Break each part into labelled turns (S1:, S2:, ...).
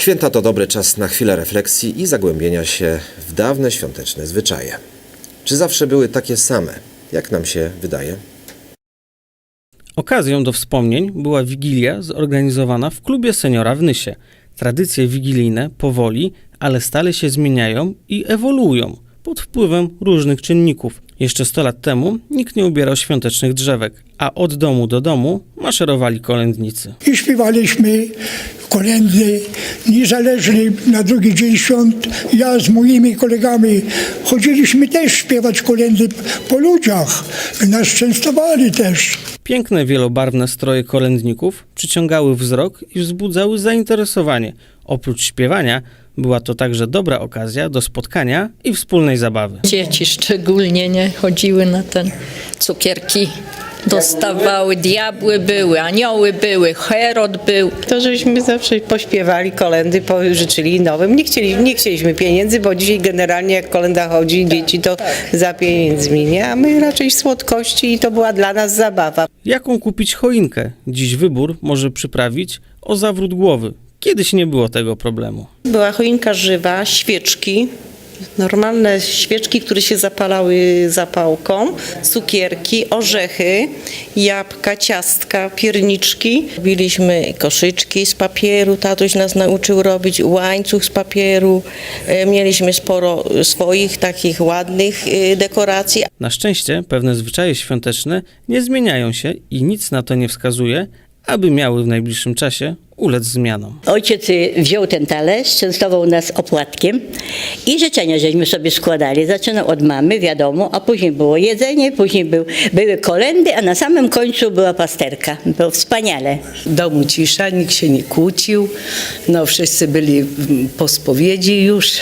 S1: Święta to dobry czas na chwilę refleksji i zagłębienia się w dawne świąteczne zwyczaje. Czy zawsze były takie same, jak nam się wydaje?
S2: Okazją do wspomnień była wigilia zorganizowana w klubie seniora w Nysie. Tradycje wigilijne powoli, ale stale się zmieniają i ewoluują pod wpływem różnych czynników. Jeszcze 100 lat temu nikt nie ubierał świątecznych drzewek, a od domu do domu maszerowali kolędnicy.
S3: i śpiewaliśmy kolendy, niezależnie na drugi dzień świąt. Ja z moimi kolegami chodziliśmy też śpiewać kolendy po ludziach. Nas częstowali też.
S2: Piękne, wielobarwne stroje kolędników przyciągały wzrok i wzbudzały zainteresowanie. Oprócz śpiewania, była to także dobra okazja do spotkania i wspólnej zabawy.
S4: Dzieci szczególnie nie chodziły na ten cukierki. Dostawały, diabły były, anioły były, Herod był.
S5: To, żeśmy zawsze pośpiewali kolendy, życzyli nowym. Nie, chcieli, nie chcieliśmy pieniędzy, bo dzisiaj generalnie jak kolenda chodzi, dzieci to za pieniędzmi, nie? A my raczej słodkości i to była dla nas zabawa.
S2: Jaką kupić choinkę? Dziś wybór może przyprawić o zawrót głowy. Kiedyś nie było tego problemu.
S6: Była choinka żywa, świeczki, normalne świeczki, które się zapalały zapałką, cukierki, orzechy, jabłka, ciastka, pierniczki.
S7: Robiliśmy koszyczki z papieru, tatuś nas nauczył robić, łańcuch z papieru. E, Mieliśmy sporo swoich takich ładnych e, dekoracji,
S2: Na szczęście pewne zwyczaje świąteczne nie zmieniają się i nic na to nie wskazuje, aby miały w najbliższym czasie ulec zmianom.
S8: Ojciec y, wziął ten talerz, częstował nas opłatkiem i życzenia żeśmy sobie składali. Zaczynał od mamy, wiadomo, a później było jedzenie, później był, były kolendy, a na samym końcu była pasterka. Było wspaniale.
S5: W domu cisza, nikt się nie kłócił, no wszyscy byli po spowiedzi już,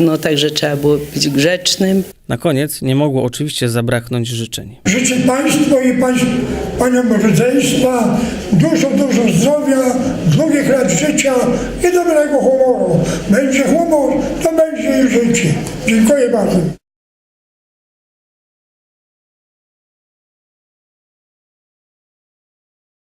S5: no także trzeba było być grzecznym.
S2: Na koniec nie mogło oczywiście zabraknąć życzeń.
S3: Życzę Państwu i pań, Paniom rodzeństwa dużo, dużo zdrowia, długich lat życia i dobrego humoru. Będzie humor, to będzie i życie. Dziękuję bardzo.